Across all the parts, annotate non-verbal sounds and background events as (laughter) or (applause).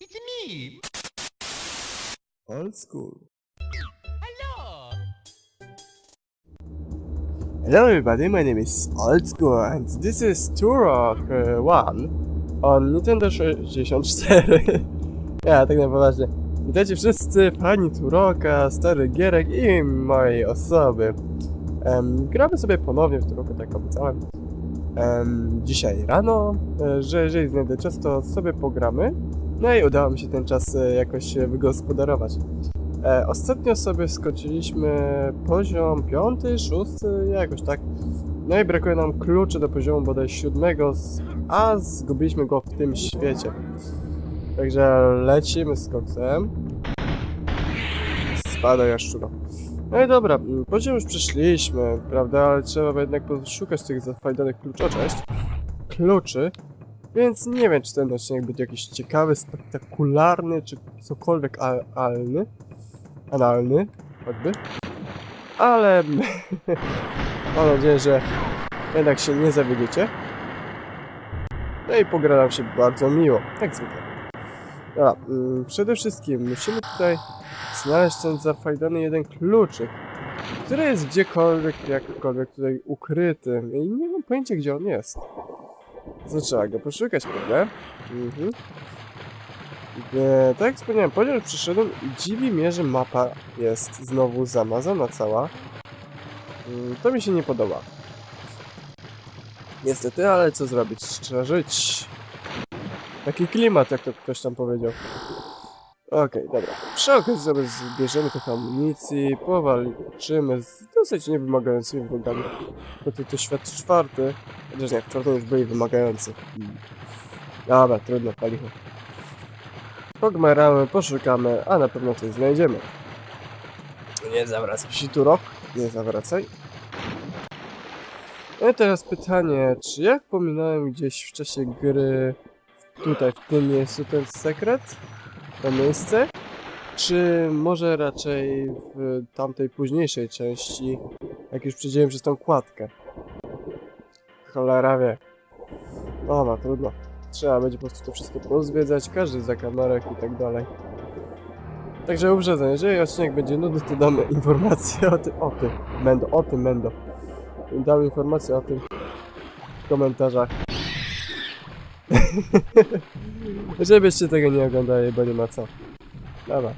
It's me. Old school. Hello. Hello everybody, my name is Old School and this is Turok uh, 1 on Nintendo 64. (laughs) ja, tak na poważnie. Witajcie wszyscy fani Turoka, starych gierek i mojej osoby. Em, gramy sobie ponownie w Turoka, tak obiecałem. Em, dzisiaj rano, e, że jeżeli znajdę czas, to sobie pogramy. No i udało mi się ten czas e, jakoś e, wygospodarować. E, ostatnio sobie skończyliśmy poziom piąty, szósty, jakoś tak. No i brakuje nam kluczy do poziomu bodaj siódmego, a zgubiliśmy go w tym świecie. Także lecimy z koksem. Spada jaszczuro. No i dobra, poziom już przeszliśmy, prawda, ale trzeba jednak poszukać tych zafajdanych cześć. Kluczy. Więc nie wiem, czy ten odcinek będzie jakiś ciekawy, spektakularny, czy cokolwiek al alny analny, choćby. Ale (laughs) mam nadzieję, że jednak się nie zawiedziecie. No i pogra nam się bardzo miło, jak zwykle. Dobra, mm, przede wszystkim musimy tutaj znaleźć ten zafajdany jeden kluczyk, który jest gdziekolwiek, jakkolwiek tutaj ukryty. I nie mam pojęcia, gdzie on jest. To trzeba go poszukać, prawda? Mhm. E, tak jak wspomniałem, już przyszedłem i dziwi mnie, że mapa jest znowu zamazana cała. Mm, To mi się nie podoba. Niestety, ale co zrobić? Trzeba żyć. Taki klimat, jak to ktoś tam powiedział. Okej, dobra. Przy okazji sobie zbierzemy trochę amunicji, powalczymy z dosyć niewymagającymi wrogami. Bo to, to świat czwarty. Chociaż nie, w czwartym już byli wymagający. Dobra, trudno, palicho. Pogmeramy, poszukamy, a na pewno coś znajdziemy. Nie zawracaj się tu rok, nie zawracaj. No i teraz pytanie, czy jak pominąłem gdzieś w czasie gry tutaj, w tym miejscu ten sekret? To miejsce? Czy może raczej w tamtej późniejszej części, jak już przejdziemy przez tą kładkę? Cholera wie. Dobra, trudno. Trzeba będzie po prostu to wszystko pozwiedzać, każdy zakamarek i tak dalej. Także uprzedzam, jeżeli odcinek będzie nudny, to damy informację o tym, o tym, Mendo, o tym, Mendo. Dam informację o tym w komentarzach. (laughs) Żebyście tego nie oglądali, bo nie ma co. Dobra.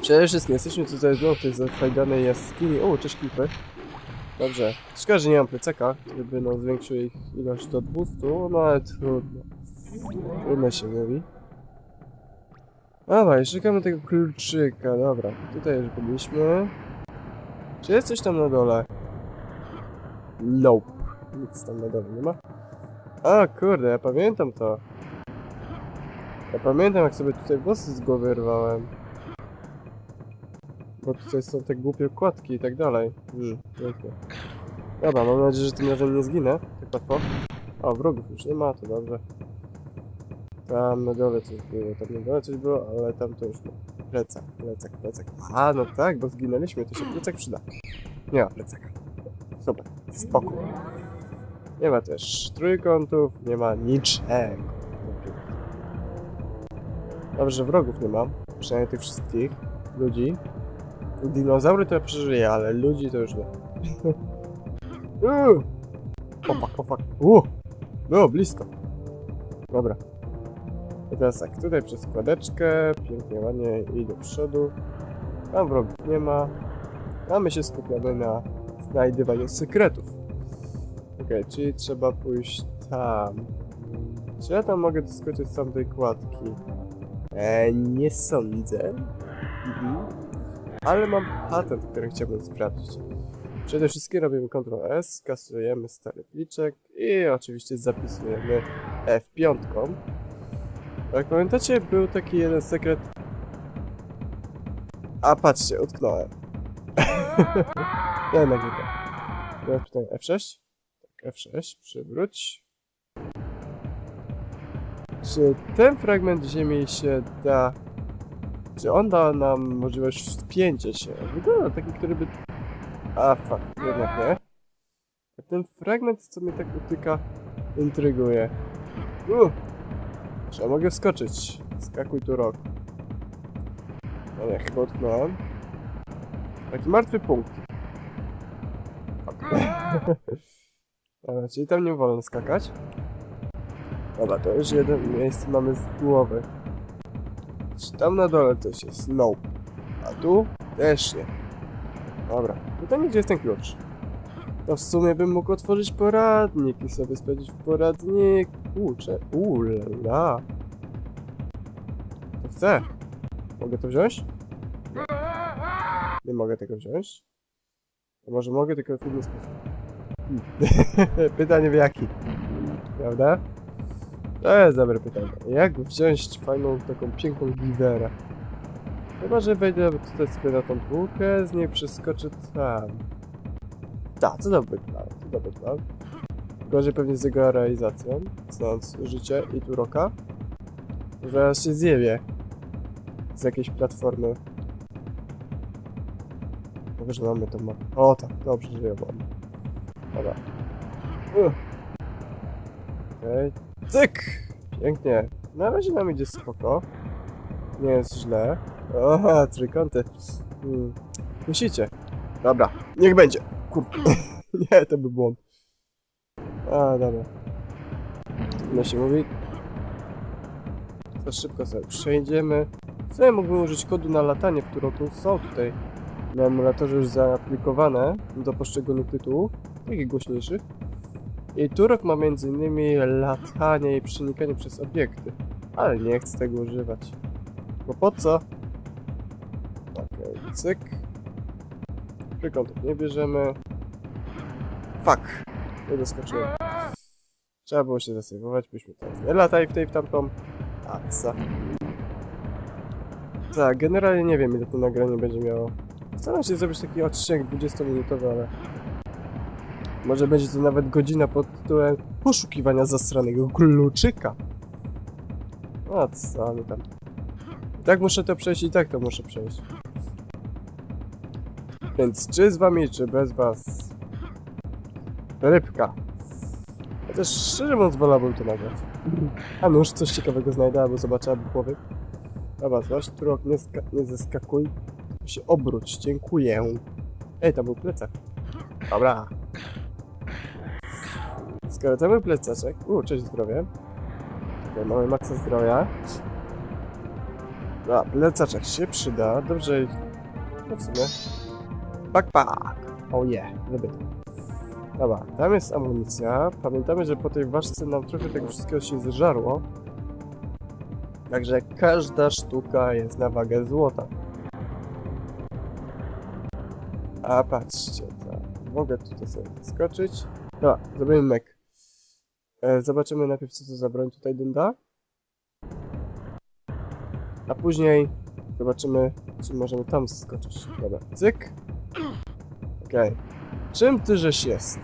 Przede wszystkim jesteśmy tutaj znowu w tej zafajdanej jaskini. O, cześć klipy. Dobrze. Szkoda, że nie mam plecaka, który by no, zwiększył ich ilość do 200, no ale trudno. Trudno się mówi. Dobra, i szukamy tego kluczyka, dobra. Tutaj już byliśmy. Czy jest coś tam na dole? Nope. Nic tam na dole nie ma. A kurde, ja pamiętam to. Ja pamiętam jak sobie tutaj włosy z głowy rwałem. Bo tutaj są te głupie kładki i tak dalej. Hmm, pięknie. Dobra, mam nadzieję, że tym razem nie zginę. Tak łatwo. O, wrogów już nie ma, to dobrze. Tam na dole coś było, tam na dole coś było, ale tam to już nie. Plecak, plecak, plecak. A, no tak, bo zginęliśmy, to się plecak przyda. Nie ma plecaka. Super, spoko. Nie ma też trójkątów, nie ma niczego. Dobrze, wrogów nie mam. Przynajmniej tych wszystkich ludzi. Dinozaury to ja przeżyję, ale ludzi to już nie. (laughs) Uuu. O fuck, o fuck. Było blisko. Dobra. I teraz tak, tutaj przez składeczkę, pięknie, ładnie i do przodu. Tam wrogów nie ma. A my się skupiamy na znajdywaniu sekretów. Okej, czyli trzeba pójść tam. Czy ja tam mogę doskoczyć z tamtej kładki? Eee, nie sądzę. Mhm. Ale mam patent, który chciałbym sprawdzić. Przede wszystkim robimy Ctrl S, kasujemy stary pliczek i oczywiście zapisujemy F5. Jak pamiętacie, był taki jeden sekret. A patrzcie, utknąłem. (laughs) nie, na gitę. Teraz pytanie F6? Tak, F6, przywróć. Czy ten fragment ziemi się da... Czy on da nam możliwość wspięcia się? Wygląda taki, który by... A, fuck, jednak nie. A ten fragment, co mnie tak utyka, intryguje. Uh, czy ja mogę wskoczyć Skakuj tu rok. No nie, chyba utknąłem. Taki martwy punkt. (laughs) Dobra, czyli tam nie wolno skakać. Dobra, to już jeden miejsce mamy z głowy. Czy tam na dole coś jest? No. A tu? Też nie. Dobra, pytanie gdzie jest ten klucz? To w sumie bym mógł otworzyć poradnik i sobie sprawdzić w poradniku. Cze... Ula. To chcę. Mogę to wziąć? Nie mogę tego wziąć. To może mogę, tylko w inny sposób. (laughs) Pytanie w jaki? Prawda? To jest dobre pytanie. Jak wziąć fajną, taką piękną giwerę? Chyba, że wejdę tutaj sobie na tą półkę, z niej przeskoczę tam. Tak, to dobry plan, to dobry plan. Gorzej pewnie z jego realizacją, znając życie i tu roka. Zaraz się zjewie z jakiejś platformy. Mówię, że mamy tą mapę. O tak, dobrze, że ją mam. Dobra. Uch. Okej. Cyk! Pięknie. Na razie nam idzie spoko. Nie jest źle. Aha, trójkąty. Hmm. Musicie. Dobra, niech będzie. Kurwa. (laughs) Nie, to by błąd. A, dobra. No się mówi. To szybko sobie przejdziemy. Co mógłbym użyć kodu na latanie, w tu są tutaj na emulatorze już zaaplikowane do poszczególnych tytułów, takich głośniejszych. I Turok ma m.in. latanie i przenikanie przez obiekty, ale nie chcę tego używać. Bo po co? Okej, cyk. Trójkątów nie bierzemy. Fuck! Nie doskoczyłem. Trzeba było się zasejwować, byśmy teraz nie latali w tej w tamtą. A, co? Tak, generalnie nie wiem ile to nagranie będzie miało. Staram się zrobić taki odcinek 20-minutowy, ale... Może będzie to nawet godzina pod tytułem poszukiwania zastranego kluczyka. A co mi tam. I tak muszę to przejść i tak to muszę przejść. Więc czy z wami, czy bez was... Rybka. Chociaż szczerze mówiąc wolałbym to nagrać. A nuż coś ciekawego znajdę, albo zobaczę, albo. Dobra, zobacz, turok, nie, nie zeskakuj. się obróć, dziękuję. Ej, tam był plecak. Dobra. To był plecaczek. U, cześć zdrowie. Tutaj mamy maksa zdrowia. A, plecaczek się przyda. Dobrze. No w sumie. Backpack. Oh yeah, to. Dobra, tam jest amunicja. Pamiętamy, że po tej ważce nam trochę tego wszystkiego się zżarło. Także każda sztuka jest na wagę złota. A patrzcie, tak. Mogę tutaj sobie skoczyć. Dobra, zrobimy mek. E, zobaczymy najpierw, co to za broń tutaj dynda. A później zobaczymy, czy możemy tam skoczyć. Dobra, cyk. Okej. Czym ty żeś jest?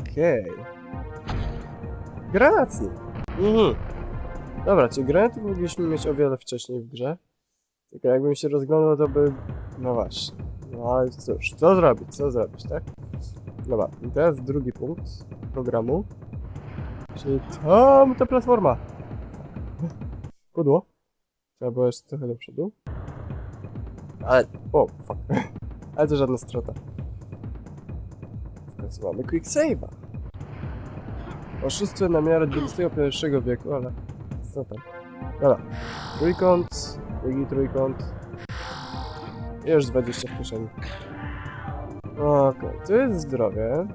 Okej. Granatnik. Mhm. Dobra, czyli granaty mogliśmy mieć o wiele wcześniej w grze. Tylko jakbym się rozglądał, to by... No właśnie. No ale cóż, co zrobić, co zrobić, tak? Dobra, i teraz drugi punkt programu. Czyli tam ta platforma. (laughs) Pudło. Trzeba było jeszcze trochę do przodu. Ale... O, fuck. (laughs) Ale to żadna strata. W końcu mamy quick save'a. Oszustwo na miarę XXI wieku, ale... Co tam? Dobra. Trójkąt, drugi trójkąt. I już 20 w kieszeni. Okej, to jest zdrowie.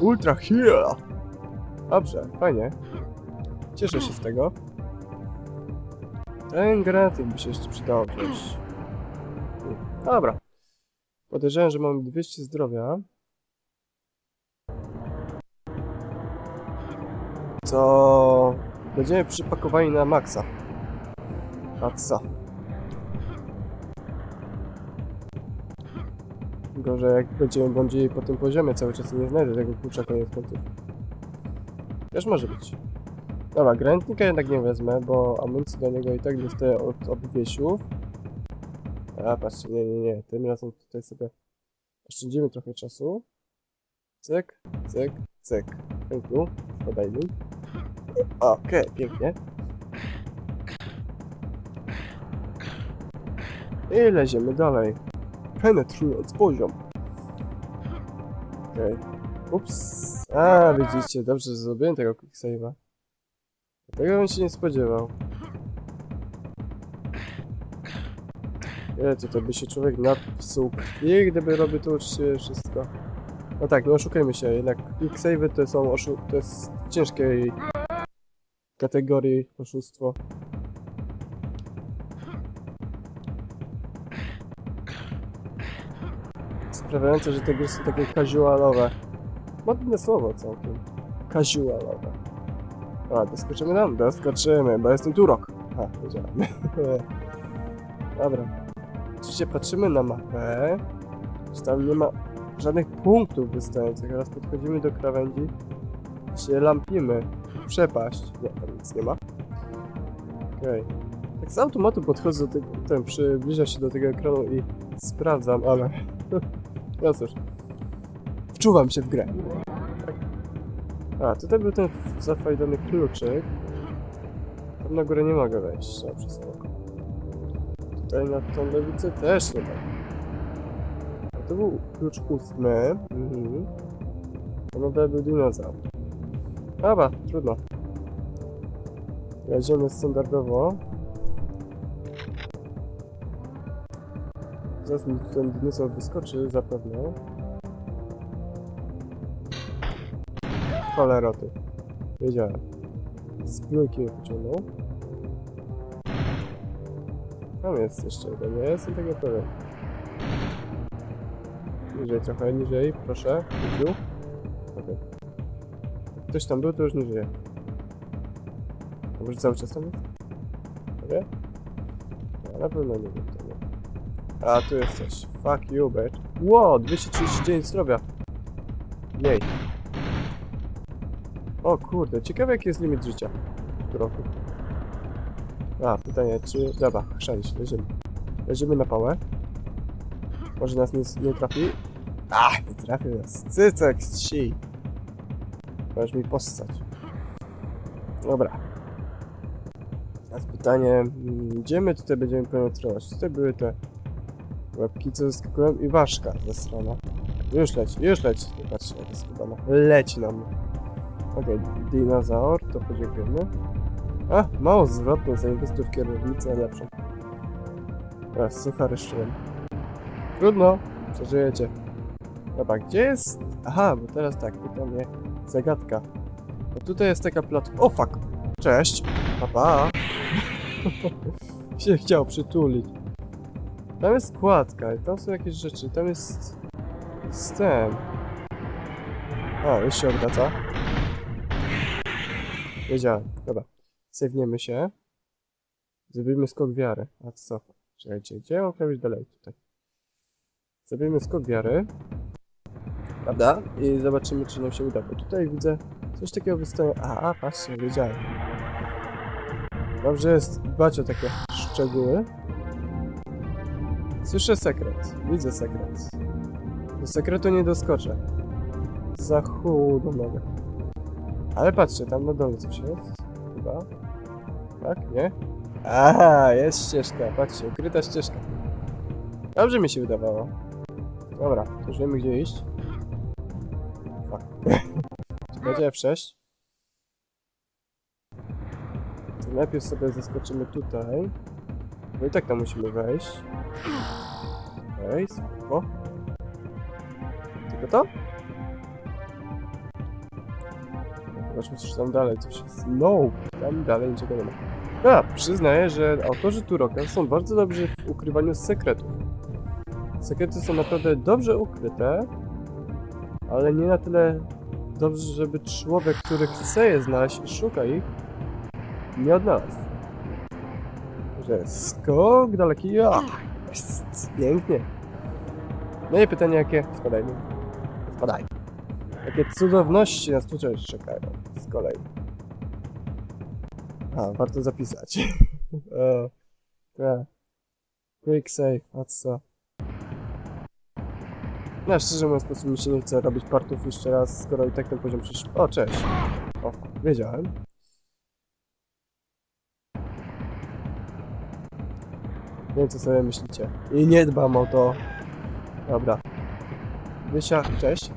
Ultra heal! Dobrze, fajnie. Cieszę się z tego. Ten granatnik by się jeszcze przydało wziąć. Dobra. Podejrzewam, że mam 200 zdrowia. Co będziemy przypakowani na maksa. A co? Gorzej jak będziemy błądzili po tym poziomie cały czas nie znajdę tego klucza koniec końców. Też może być. Dobra, granatnika jednak nie wezmę, bo amunicji do niego i tak dostaję od obwiesiów. A patrzcie, nie, nie, nie. Tym razem tutaj sobie oszczędzimy trochę czasu. Cyk, cyk, cyk. Thank you. Spadajmy. Okej, pięknie. I leziemy dalej. Penetrując poziom. Okej. Ups. A, widzicie, dobrze, że zrobiłem tego quick save'a. Tego bym się nie spodziewał. Ile to, by się człowiek napsuł krwi, gdyby robił to uczciwie wszystko. No tak, nie oszukajmy się, jednak quick save'y to są oszu- to jest ciężkiej kategorii oszustwo. Sprawiające, że te gry są takie casualowe. Ładne słowo całkiem. Casualowe. A, doskoczymy tam? Doskoczymy, bo jestem Turok. A, wiedziałem. (laughs) Dobra. Oczywiście patrzymy na mapę. Czy tam nie ma żadnych punktów wystających. Teraz podchodzimy do krawędzi. Się lampimy. Przepaść. Nie, tam nic nie ma. Okej. Tak z automatu podchodzę do tego, ten, przybliża się do tego ekranu i sprawdzam, ale... (laughs) no cóż. Wczuwam się w grę. A, tutaj był ten zafajdany kluczyk. Tam na górę nie mogę wejść, przez to. Tutaj na tą lewicę też nie mogę. A to był klucz ósmy. Mhm. To na dole był dinozaur. Dobra, trudno. Jedziemy standardowo. Zaraz mi ten dinozaur wyskoczy zapewne. Choleroty. Wiedziałem. Z trójki mnie pociągnął. Tam jest jeszcze jeden, nie jestem tego pewien. Niżej trochę, niżej, proszę. Kupił. Okej. Ktoś tam był, to już nie żyje. A może cały czas tam jest? Nie? Ja na pewno nie wiem. A, tu jesteś. Fuck you, bitch. Ło, 239 zdrowia. Jej. O kurde, ciekawe jaki jest limit życia w tym roku. A, pytanie, czy... Dobra, chrzanić, leżymy. Leżymy na pałę. Może nas nie, nie trafi? Ach, nie trafił nas. Cycek z si. Możesz mi postać. Dobra. Teraz pytanie, mm, gdzie my tutaj będziemy penetrować? Tutaj były te łebki, co zaskakują i ważka ze strony. Już leci, już leci. Patrzcie, jak jest skubana. Leci nam. Okej, dinozaur, to podziękujemy. A, mało zwrotny, zainwestuj w kierownicę lepszą. Teraz suchary szczyłem. Trudno, przeżyjecie. Dobra, gdzie jest... Aha, bo teraz tak, pytanie, zagadka. Bo tutaj jest taka platforma... O, fuck! Cześć! Papa! (laughs) się chciał przytulić. Tam jest składka i tam są jakieś rzeczy, tam jest... jest ten... O, już się odwraca. Wiedziałem, dobra. Sejwniemy się. Zrobimy skok wiary. A co? Czekajcie, gdzie mam robić dalej? Tutaj. Zrobimy skok wiary. Prawda? I zobaczymy, czy nam się uda. Bo tutaj widzę coś takiego wystaje. A, a, patrzcie, wiedziałem. Dobrze jest dbać o takie szczegóły. Słyszę sekret. Widzę sekret. Do sekretu nie doskoczę. Za chudo mogę. Ale patrzcie, tam na dole coś jest. Chyba. Tak? Nie? Aha, jest ścieżka. Patrzcie, ukryta ścieżka. Dobrze mi się wydawało. Dobra, to już wiemy gdzie iść. Fuck. (laughs) Czekajcie F6. To najpierw sobie zaskoczymy tutaj. Bo i tak tam musimy wejść. Okej, okay, spoko. Tylko to? Zobaczmy, coś tam dalej, coś jest. No, tam dalej niczego nie ma. A, przyznaję, że autorzy Turoka są bardzo dobrzy w ukrywaniu sekretów. Sekrety są naprawdę dobrze ukryte, ale nie na tyle dobrze, żeby człowiek, który chce je znaleźć i szuka ich, nie odnalazł. Że skok daleki, jest pięknie. No i pytanie jakie? Spadajmy. Spadaj. Jakie cudowności nas tutaj czekają z kolei. A, warto zapisać. (laughs) o, tak. Quick save, a co? No, szczerze mówiąc, po mi się nie chce robić partów jeszcze raz, skoro i tak ten poziom przyszł. O, cześć! O, wiedziałem. Wiem co sobie myślicie. I nie dbam o to. Dobra. Wysia, cześć.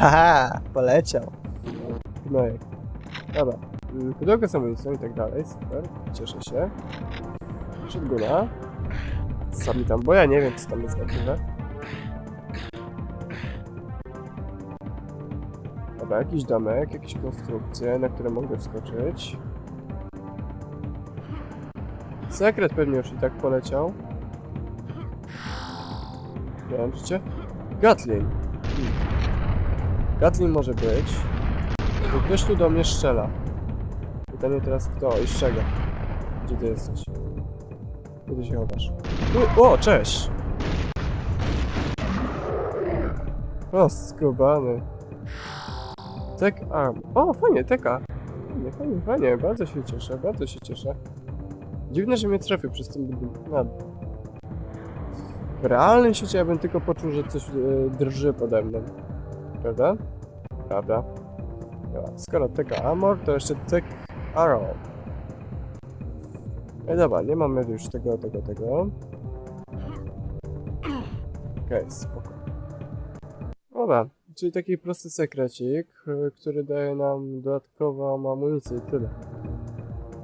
Aha, poleciał. No i. Dobra. Mm, z amunicją i tak dalej, super. Cieszę się. Shotguna. Sami tam, bo ja nie wiem co tam jest na. Dobra, jakiś domek, jakieś konstrukcje, na które mogę wskoczyć. Sekret pewnie już i tak poleciał. Życie? Gatlin. Hmm. Gatlin może być. Bo ktoś tu do mnie strzela. Pytanie teraz kto i z czego? Gdzie ty jesteś? Gdzie ty się chowasz? U, o, cześć! O, skubany. Tek arm. O, fajnie, teka. Fajnie, fajnie, fajnie. Bardzo się cieszę, bardzo się cieszę. Dziwne, że mnie trafił przez ten budynek. No. W realnym świecie ja bym tylko poczuł, że coś e, drży pode mną. Prawda? Prawda. Dobra, skoro teka armor, to jeszcze tek arrow. Ej, dobra, nie mamy już tego, tego, tego. Okej, spoko. Dobra, czyli taki prosty sekrecik, y, który daje nam dodatkową amunicję i tyle.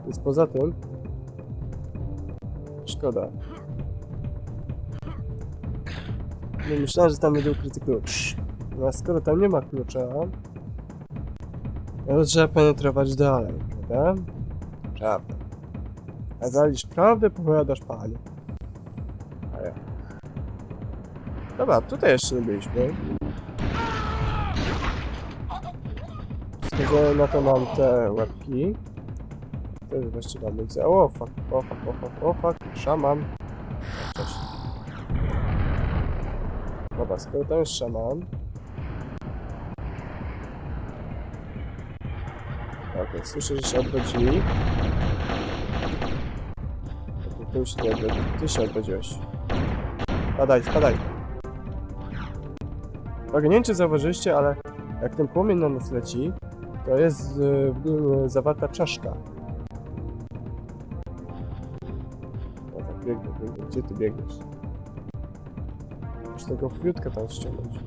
Więc poza tym... Szkoda. No myślałem, że tam będzie ukryty klucz. No a skoro tam nie ma klucza, no to trzeba penetrować dalej, prawda? Prawda. A zalisz prawdę, powiadasz panie. A ja. Dobra, tutaj jeszcze nie byliśmy. Wskazuję na to mam te łapki. To jest właściwa amunicja. O fuck, o fuck, o fuck, o fuck, szaman. Cześć. Dobra, skoro tam jest szaman. Okej, słyszę, że się odwrócili. Ty się nie odwrócił. Ty się odwróciłeś. Spadaj, spadaj. Ok, nie wiem czy zauważyliście, ale jak ten płomień na nas leci, to jest y, w nim y, zawarta czaszka. Gdzie ty biegniesz? Muszę tego chwiutka tam ściągnąć.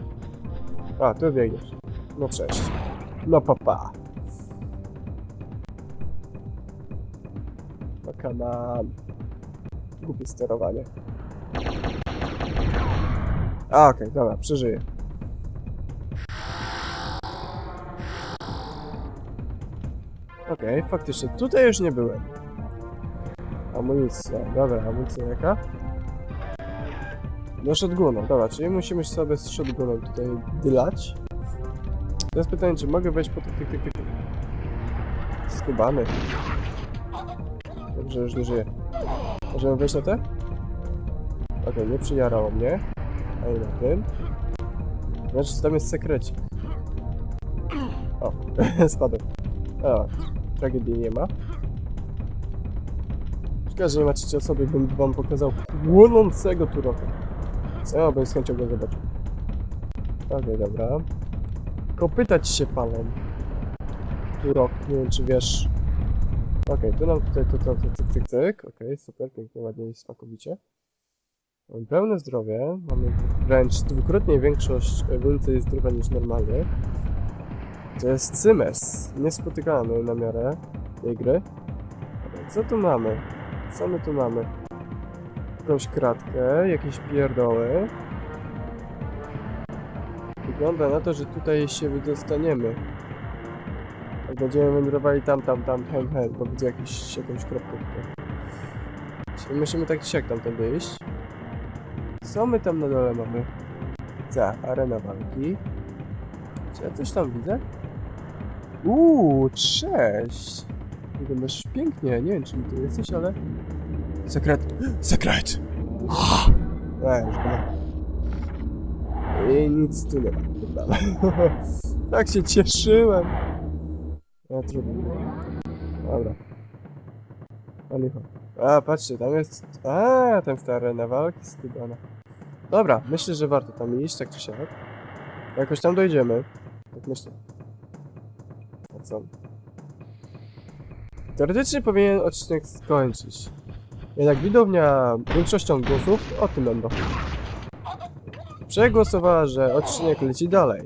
A, tu biegniesz. No cześć. No papa. No come on. Głupie sterowanie. A, okej, dobra, przeżyję. Okej, faktycznie, tutaj już nie byłem. Amunicja, dobra, amunicja jaka? No shotgunem, dobra, czyli musimy sobie z shotgunem tutaj dylać. Teraz pytanie, czy mogę wejść po tych, tych, tych, tych... Skubany. Dobrze, już nie żyję. Możemy wejść na te? Okej, nie przyjarało mnie. A i na tym. Znaczy, tam jest sekrecik. O, (laughs) spadłem. O, tragedii nie ma. Szkoda, że nie ma trzeciej osoby, bym wam pokazał płonącego turoka. Co ja bym z chęcią go zobaczył. Okej, dobra. Kopytać się palą. Turok, nie wiem czy wiesz. Okej, tu nam tutaj to, to, to cyk, cyk, cyk. Okej, super, pięknie, ładnie i smakowicie. Mamy pełne zdrowie, mamy wręcz dwukrotnie większość e, więcej zdrowia niż normalnie. To jest Cymes, niespotykany na miarę tej gry. Co tu mamy? Co my tu mamy? Jakąś kratkę, jakieś pierdoły. Wygląda na to, że tutaj się wydostaniemy. Jak będziemy wędrowali tam, tam, tam, hen, hen, bo widzę jakiś, jakąś kropkę tutaj. Czyli musimy tak czy siak tamtędy iść. Co my tam na dole mamy? Za, arena walki. Czy ja coś tam widzę? Uuu, cześć! Wyglądasz pięknie, nie wiem czy mi tu jesteś, ale... Sekret! Sekret! Eee, już. I nic tu nie ma, dobra. (laughs) tak się cieszyłem! No trudno. Dobra. Anicho. A, patrzcie, tam jest... A, tam jest arena walki skubana. Dobra, myślę, że warto tam iść, tak czy siak. Jakoś tam dojdziemy. Tak myślę. A co? Teoretycznie powinien odcinek skończyć. Jednak widownia większością głosów o tym będą. Przegłosowała, że odcinek leci dalej.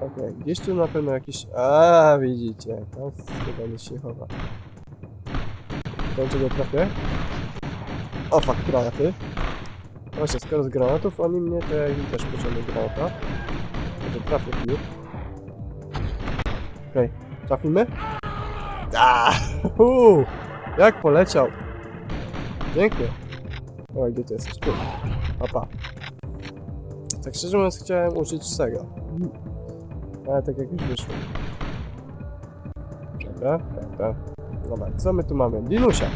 Okej, gdzieś tu na pewno jakiś... A, widzicie, tam składany się chowa. Do czego trafię? O, fuck, granaty. Właśnie, skoro z granatów oni mnie, to ja też pociągnę granata. Może trafię w. Okej, trafimy? Aaaa! Jak poleciał! Pięknie. O, gdzie ty jesteś? Tu. Opa. Tak szczerze mówiąc chciałem użyć tego. Ale tak jak już wyszło. Dobra, dobra. Dobra, co my tu mamy? Dinusia.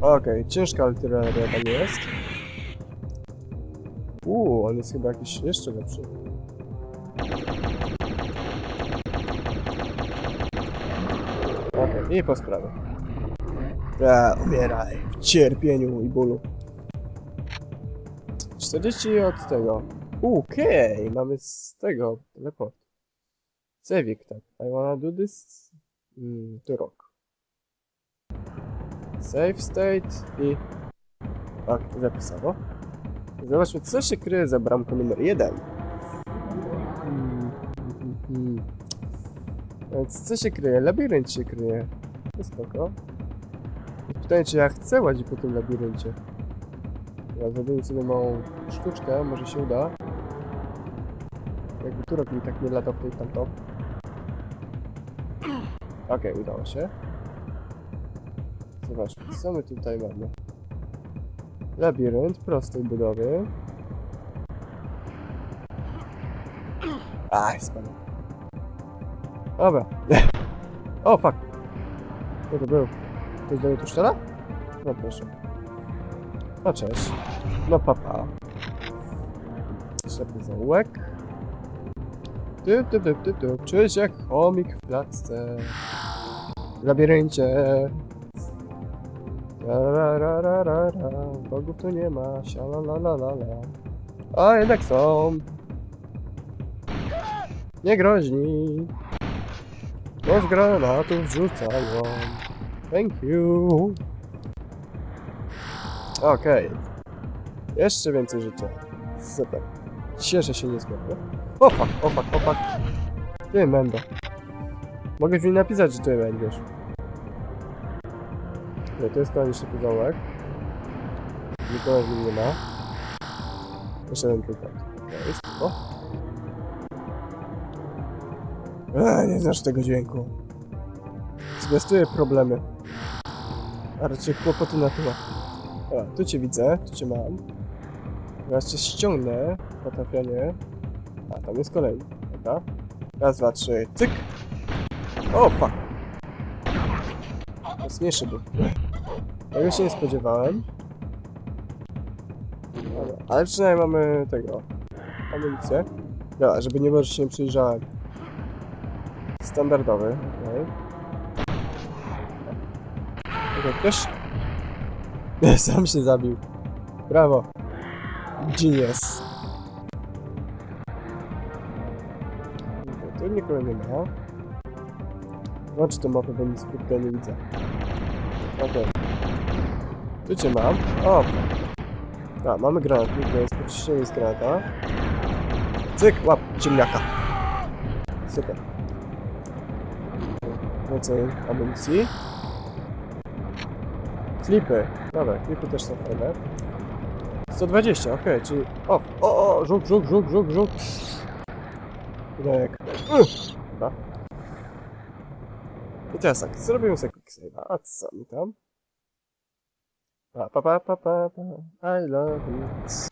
Okej, ciężka artyleria tam jest. Uuu, on jest chyba jakiś jeszcze lepszy. I po sprawie. Ja, umieraj w cierpieniu i bólu. 40 od tego. Okej, mamy z tego teleport. Savik, tak. I wanna do this mm, to rock. Save state i... Tak, zapisało. Zobaczmy, co się kryje za bramką numer 1. Mm, mm, mm. Więc co się kryje? Labirynt się kryje. To spoko. Pytanie, czy ja chcę łazić po tym labiryncie. Ja zrobię sobie małą sztuczkę, może się uda. Jakby turek mi tak nie latał tej tamto. Okej, udało się. Zobaczmy, co my tutaj mamy. Labirynt prostej budowy. Aj, spadł. Dobra. (laughs) O, fuck. Co to był? Ktoś mnie tu strzela? No proszę. No cześć. No papa. Ślepy zaułek. Ty, ty, ty, ty, ty. Czuję jak chomik w klatce. W labiryncie. Ra, ra, ra, ra, ra, ra. Bogów tu nie ma. Siala, la, la, la, la. A jednak są. Nie groźni. Bo z granatów rzucają. Thank you. Okej. Jeszcze więcej życia. Super. Cieszę się niezmiernie. O fuck, o fuck, o fuck. Ty, Mendo. Mogę mi napisać, że ty będziesz. Nie, to jest szybki zaułek. Nikogo w nim nie ma. Jeszcze jeden tylko. Okej, spoko. Nie znasz tego dźwięku. Zwiastuję problemy. A raczej kłopoty na tyłach. Dobra, tu cię widzę, tu cię mam. Teraz cię ściągnę na trafianie. A, tam jest kolejny. Dobra. Raz, dwa, trzy, cyk! O, fuck! Mocniejszy był. Tego się nie spodziewałem. Dobra, ale przynajmniej mamy tego. Amunicję. Dobra, żeby nie było, że się nie przyjrzałem. Standardowy, okej. Okay. Ktoś... (laughs) Sam się zabił. Brawo. Genius. Okay, tu nikogo nie ma. Włącz tę mapę, bo nic kurde nie widzę. Okej. Tu cię mam. O! A, mamy granatnik, to jest podciśnienie z granata. Cyk, łap, ziemniaka. Super. Więcej amunicji. Klipy. Dobra, klipy też są fajne. 120, okej, czyli... O, o, o, żuk, żuk, żuk, żuk, żuk. Rek. Dobra. I teraz tak, zrobimy sobie quick save'a. A co mi tam? Pa, pa, pa, pa, pa, pa. I love you.